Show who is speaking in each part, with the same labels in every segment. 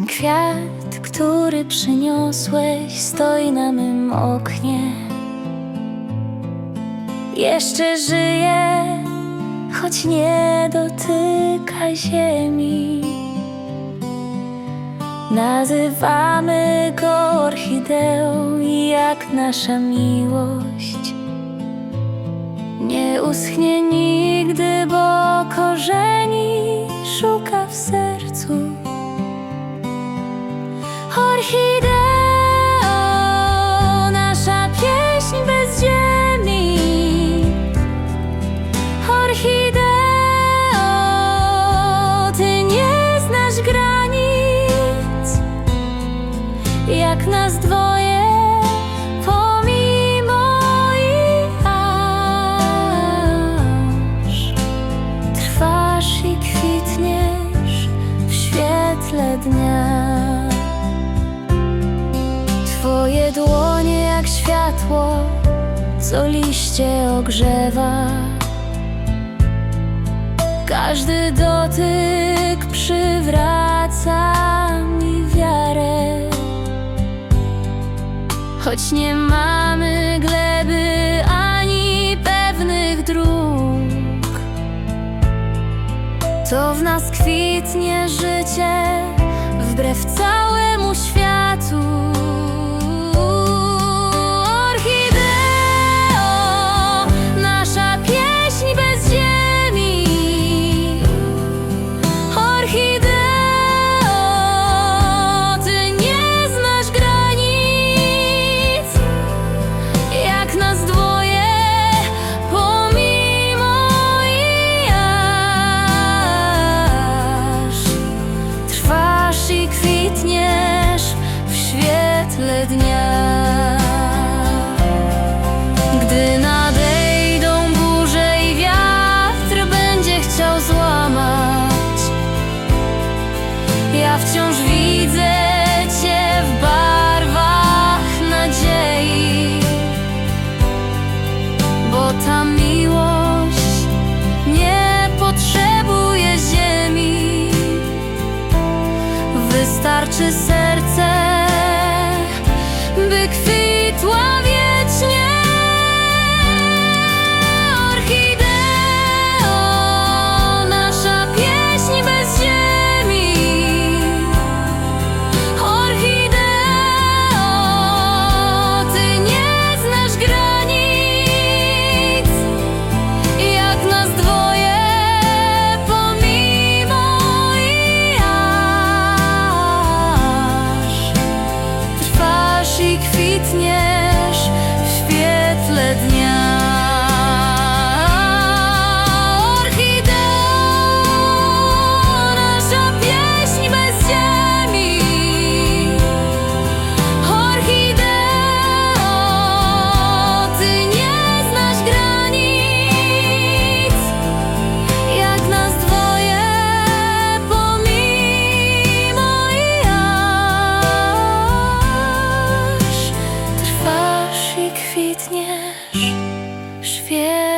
Speaker 1: kwiat, który przyniosłeś, stoi na mym oknie. Jeszcze żyje, choć nie dotyka ziemi. Nazywamy go orchideą, jak nasza miłość. Nie uschnie Hor hide światło, co liście ogrzewa. Każdy dotyk przywraca mi wiarę. Choć nie mamy gleby ani pewnych dróg, to w nas kwitnie życie wbrew całym. świetle dnia.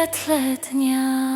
Speaker 1: świetle dnia.